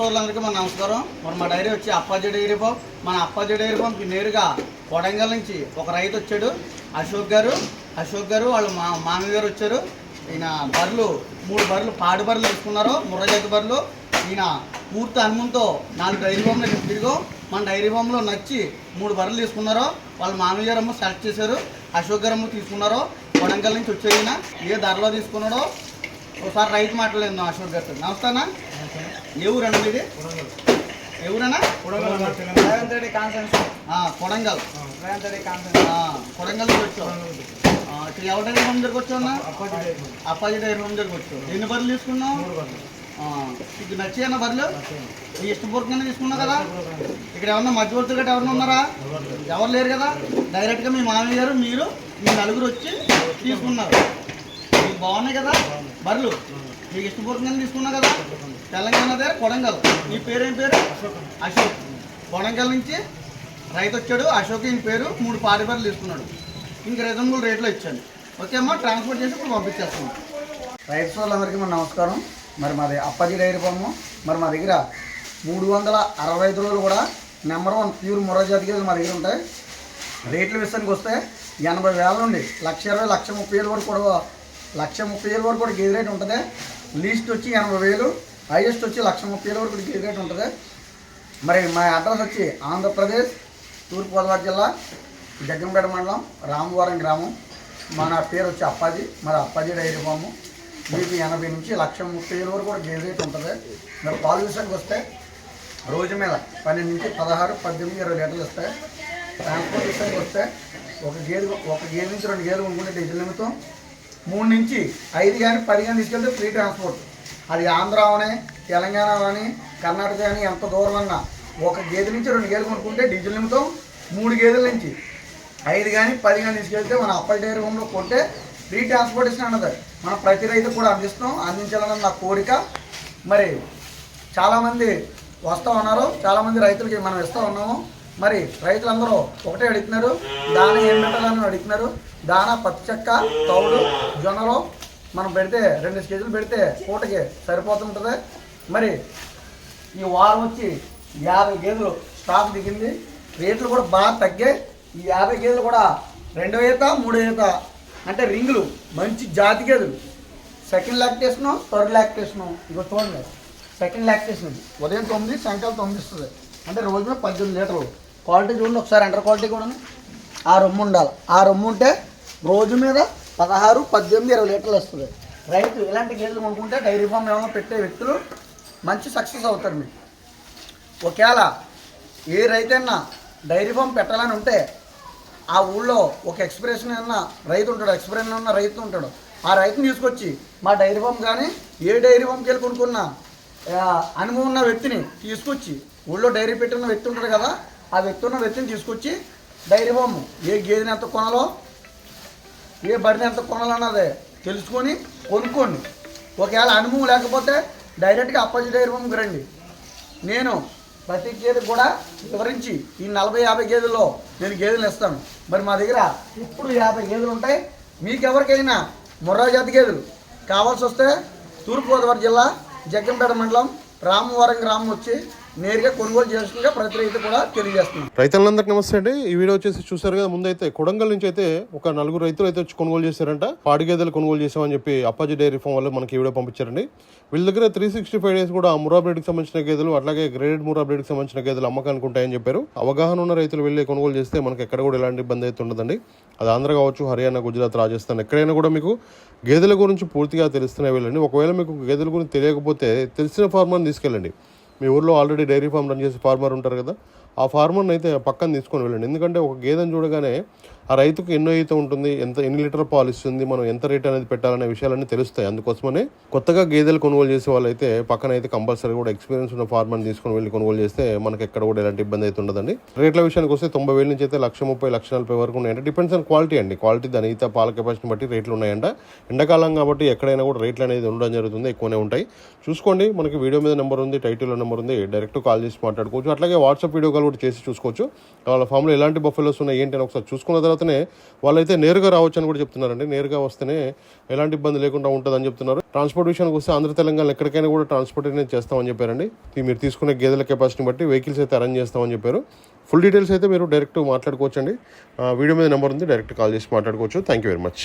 సోదరులందరికీ మన నమస్కారం. మరి మా డైరీ వచ్చి అప్పాజీ డైరీ ఫామ్ మన అప్పాజీ డైరీ ఫామ్కి నేరుగా కొడంగల్ నుంచి ఒక రైతు వచ్చాడు అశోక్ గారు. అశోక్ గారు వాళ్ళ మా మామయ్య గారు వచ్చారు. ఈయన బర్రెలు మూడు బర్రెలు పాడి బర్రెలు తీసుకున్నారు ముర్రజాతి బర్రెలు. ఈయన పూర్తి అనుమంతో నాలుగు డైరీ ఫామ్లో తిరిగో మన డైరీ ఫామ్లో నచ్చి మూడు బర్రెలు తీసుకున్నారు. వాళ్ళ మామయ్య గారు అమ్మ సెలెక్ట్ చేశారు. అశోక్ గారు అమ్మ తీసుకున్నారు. కొడంగల్ నుంచి వచ్చే ఈయన. ఏ ధరలో తీసుకున్నాడో? ఒకసారి రైతు మాట్లాడలేదు అశోక్ గారితో. నమస్తేనా ఏ ఊరండి మీది? ఏ ఊరన్నా రేవంత్ రెడ్డి కాన్సెన్స్ ఆ, కొడంగల్. రేవంత్ రెడ్డి కాన్సెన్స్ ఆ, కొడంగల్ వచ్చావు. ఇక్కడ ఎవరి డైరీ హోమ్ దగ్గరకు వచ్చావు అన్న? అప్పాజీ డైరీ హోమ్ దగ్గరకు వచ్చావు. ఎన్ని బర్రెలు తీసుకున్నావు? ఆ, నీకు నచ్చాయన్న బర్రెలు? నీ ఇష్టపూర్వకంగానే తీసుకున్నావు కదా? ఇక్కడ ఏమన్నా మధ్యవర్తులు గట్రా ఎవరన్నా ఉన్నారా? ఎవరు లేరు. కదా? డైరెక్ట్గా మీ మామయ్య గారు మీరు మీ నలుగురు వచ్చి తీసుకున్నారు. మీకు బాగున్నాయి కదా? బర్రెలు? మీకు ఇష్టపూర్వకంగా తీసుకున్నావు కదా? తెలంగాణ దగ్గర కొడంగల్. నీ పేరేం పేరు? అశోక్. కొడంగల్ నుంచి రైతు వచ్చాడు. అశోక్ ఈయన పేరు. మూడు పాడి తీసుకున్నాడు. ఇంక రీజనబుల్ రేట్లో ఇచ్చాను ఓకే అమ్మా ట్రాన్స్పోర్ట్ చేసి ఇప్పుడు పంపించేస్తాను రైతు వాళ్ళందరికీ మన నమస్కారం. మరి మాది అప్పాజీ డైరీ ఫాము. మరి మా దగ్గర మూడు వందల అరవై ఐదు రోజులు కూడా నెంబర్ వన్ ప్యూర్ మొర జాతి గేదెలు మా దగ్గర ఉంటాయి. రేట్ల విషయానికి వస్తే ఎనభై వేల నుండి లక్ష ఇరవై లక్ష ముప్పై వేలు వరకు కూడా లక్ష ముప్పై వేలు వరకు కూడా గేదె రేట్ ఉంటుంది. లీస్ట్ వచ్చి ఎనభై వేలు హైయెస్ట్ వచ్చి లక్ష ముప్పై వేలు వరకు గేదె రేట్ ఉంటుంది. మరి మా అడ్రస్ వచ్చి ఆంధ్రప్రదేశ్ తూర్పుగోదావరి జిల్లా జగ్గంపేట మండలం రామవరం గ్రామం. మన పేరు వచ్చి అప్పాజీ మరి అప్పాజీ డైరీ ఫాము. మీకు ఎనభై నుంచి లక్ష ముప్పై వేలు వరకు కూడా గేదె రేట్ ఉంటుంది. మీరు పాలు విషయానికి వస్తే రోజు మీద పన్నెండు నుంచి పదహారు పద్దెనిమిది ఇరవై లీటర్లు ఇస్తాయి. ట్రాన్స్పోర్ట్ విషయానికి వస్తే ఒక గేదె ఒక గేదె నుంచి రెండు గేదెలు కొనుక్కుంటే డీజిల్ నిమిత్తం మూడు నుంచి ఐదు కానీ పది కానీ తీసుకెళ్తే ఫ్రీ ట్రాన్స్పోర్ట్ అది ఆంధ్ర అవని తెలంగాణ కానీ కర్ణాటక కానీ ఎంత దూరం అన్నా ఒక గేదె నుంచి రెండు గేదెలు కొనుక్కుంటే డీజిల్ నిమిత్తం మూడు గేదెల నుంచి. ఐదు కానీ పది కానీ తీసుకెళ్తే మన అప్పటి డైరీ హోమ్లో కొంటే ఫ్రీ ట్రాన్స్పోర్టేషన్ అన్నది. మనం ప్రతి రైతు కూడా అందిస్తాం అందించాలన్నది నా కోరిక. మరి చాలామంది వస్తూ ఉన్నారు చాలామంది రైతులకి మనం ఇస్తూ ఉన్నాము. మరి రైతులందరూ ఒకటే అడుగుతున్నారు. దాన ఏం పెట్టాలని అడుగుతున్నారు. దాన పత్తి చెక్క తౌడు జొన్నలు మనం పెడితే రెండు కేజీలు పెడితే పూటకి సరిపోతుంటుంది. మరి ఈ వారం వచ్చి యాభై గేదెలు స్టాక్ దిగింది. రేట్లు కూడా బాగా తగ్గాయి. ఈ యాభై గేదెలు కూడా రెండో ఈత మూడో ఈత అంటే రింగులు మంచి జాతి గేదెలు. సెకండ్ లాక్టేషను థర్డ్ లాక్టేషను ఇగో చూడండి. సెకండ్ లాక్టేషన్ ఉదయం తొమ్మిది సాయంకాలం తొమ్మిది ఇస్తుంది అంటే రోజు పద్దెనిమిది లీటర్లు. క్వాలిటీ చూడండి ఒకసారి ఎంటర్ క్వాలిటీ కూడా ఆ రొమ్ము ఉండాలి. ఆ రొమ్ము ఉంటే రోజు మీద పదహారు పద్దెనిమిది ఇరవై లీటర్లు వస్తుంది. రైతు ఇలాంటి గేదెలు కొనుక్కుంటే డైరీ ఫామ్ ఏమైనా పెట్టే వ్యక్తులు మంచి సక్సెస్ అవుతారు మీకు ఒకవేళ ఏ రైతైనా డైరీ ఫామ్ పెట్టాలని ఉంటే ఆ ఊళ్ళో ఒక ఎక్స్ప్రెషన్ అన్న రైతు ఉంటాడు ఎక్స్ప్రెషన్ ఉన్న రైతు ఉంటాడు. ఆ రైతుని తీసుకొచ్చి మా డైరీ ఫామ్ కానీ ఏ డైరీ ఫామ్కి వెళ్ళి కొనుక్కున్నా అనుభవం ఉన్న వ్యక్తిని తీసుకొచ్చి ఊళ్ళో డైరీ పెట్టిన వ్యక్తి ఉంటాడు కదా ఆ వ్యక్తి ఉన్న వ్యక్తిని తీసుకొచ్చి డైరీ ఫామ్ ఏ గేదెని ఎంత కొనాలో ఏ బరిని ఎంత కొనాలన్నది తెలుసుకొని కొనుక్కోండి. ఒకవేళ అనుభవం లేకపోతే డైరెక్ట్గా అప్పాజీ డైరీ ఫామ్కి రండి. నేను ప్రతి గేదె కూడా వివరించి ఈ నలభై యాభై గేదెల్లో నేను గేదెలు ఇస్తాను. మరి మా దగ్గర ఇప్పుడు యాభై గేదెలు ఉంటాయి? మీకు ఎవరికైనా ముర్రా జాతి గేదెలు కావాల్సి వస్తే తూర్పుగోదావరి జిల్లా జగ్గంపేట మండలం రామవరం గ్రామం వచ్చి నేరుగా కొనుగోలు చేస్తుందిగా ప్రతి రైతు కూడా తెలియజేస్తున్నాను రైతులందరికీ నమస్తే అండి. ఈ వీడియో వచ్చేసి చూసారు కదా ముందైతే కొడంగల్ నుంచి అయితే ఒక నలుగురు రైతులు అయితే వచ్చి కొనుగోలు చేశారంట. పాడి గేదెలు కొనుగోలు చేసామని చెప్పి అప్పాజీ డైరీ ఫామ్ వాళ్ళు మనకి ఈ వీడియో పంపించారండి. వీళ్ళ దగ్గర త్రీ సిక్స్టీ ఫైవ్ డేస్ కూడా మురా బ్రీడ్కి సంబంధించిన గేదెలు అట్లాగే గ్రేడెడ్ మురా బ్రీడ్కి సంబంధించిన గేదెలు అమ్మకానికి ఉంటాయని చెప్పారు. అవగాహన ఉన్న రైతులు వెళ్ళి కొనుగోలు చేస్తే మనకి ఎక్కడ కూడా ఎలాంటి ఇబ్బంది అయితే ఉండదండి. అది ఆంధ్ర కావచ్చు హర్యానా గుజరాత్ రాజస్థాన్ ఎక్కడైనా కూడా మీకు గేదెల గురించి పూర్తిగా తెలుస్తున్నాయి వెళ్ళండి ఒకవేళ మీకు గేదెల గురించి తెలియకపోతే తెలిసిన ఫార్మర్ని తీసుకెళ్ళండి. మీ ఊర్లో ఆల్రెడీ డైరీ ఫామ్ రన్ చేసే ఫార్మర్ ఉంటారు కదా ఆ ఫార్మర్ని అయితే పక్కన తీసుకొని వెళ్ళండి. ఎందుకంటే ఒక గేదెని చూడగానే ఆ రైతుకు ఎన్నో ఈత ఉంటుంది ఎంత ఎన్ని లీటర్ పాలు ఇస్తుంది మనం ఎంత రేట్ అనేది పెట్టాలనే విషయాలన్నీ తెలుస్తాయి. అందుకోసమనే కొత్తగా గేదెలు కొనుగోలు చేసే వాళ్ళైతే పక్కన అయితే కంపల్సరీ కూడా ఎక్స్పీరియన్స్ ఉన్న ఫార్మర్ని తీసుకొని వెళ్ళి కొనుగోలు చేస్తే మనకి ఎక్కడ కూడా ఎలాంటి ఇబ్బంది అయితే ఉండదండి. రేట్ల విషయానికి వస్తే తొంభై వేల నుంచి అయితే లక్ష ముప్పై లక్ష నలభై వరకు ఉన్నాయంటే. డిపెండ్స్ ఆన్ క్వాలిటీ అండి. క్వాలిటీ దాని ఈత పాల కెపాసిటీని బట్టి రేట్లు ఉన్నాయంట. ఎండాకాలం కాబట్టి ఎక్కడైనా కూడా రేట్లు అనేది ఉండడం జరుగుతుంది ఎక్కువనే ఉంటాయి. చూసుకోండి మనకి వీడియో మీద నెంబర్ ఉంది టైటిల్లో నెంబర్ ఉంది డైరెక్ట్ కాల్ చేసి మాట్లాడుకోవచ్చు. అట్లాగే వాట్సాప్ వీడియో కాల్ కూడా చేసి చూసుకోవచ్చు. వాళ్ళ ఫామ్లో ఎలాంటి బఫెలోస్ ఉన్నాయి ఏంటి అని ఒకసారి చూసుకున్న తర్వాత తర్వాతనే వాళ్ళైతే నేరుగా రావచ్చు అని కూడా చెప్తున్నారండి. నేరుగా వస్తేనే ఎలాంటి ఇబ్బంది లేకుండా ఉంటుందని చెప్తున్నారు. ట్రాన్స్పోర్ట్ విషయానికి వస్తే ఆంధ్ర తెలంగాణ ఎక్కడికైనా కూడా ట్రాన్స్పోర్ట్ అనేది చేస్తామని చెప్పారండి. ఇది మీరు తీసుకునే గేదెల కెపాసిటీని బట్టి వెహికల్స్ అయితే అరేంజ్ చేస్తామని చెప్పారు. ఫుల్ డీటెయిల్స్ అయితే మీరు డైరెక్ట్ మాట్లాడుకోవచ్చండి. వీడియో మీద నెంబర్ ఉంది డైరెక్ట్ కాల్ చేసి మాట్లాడుకోవచ్చు. Thank you very much.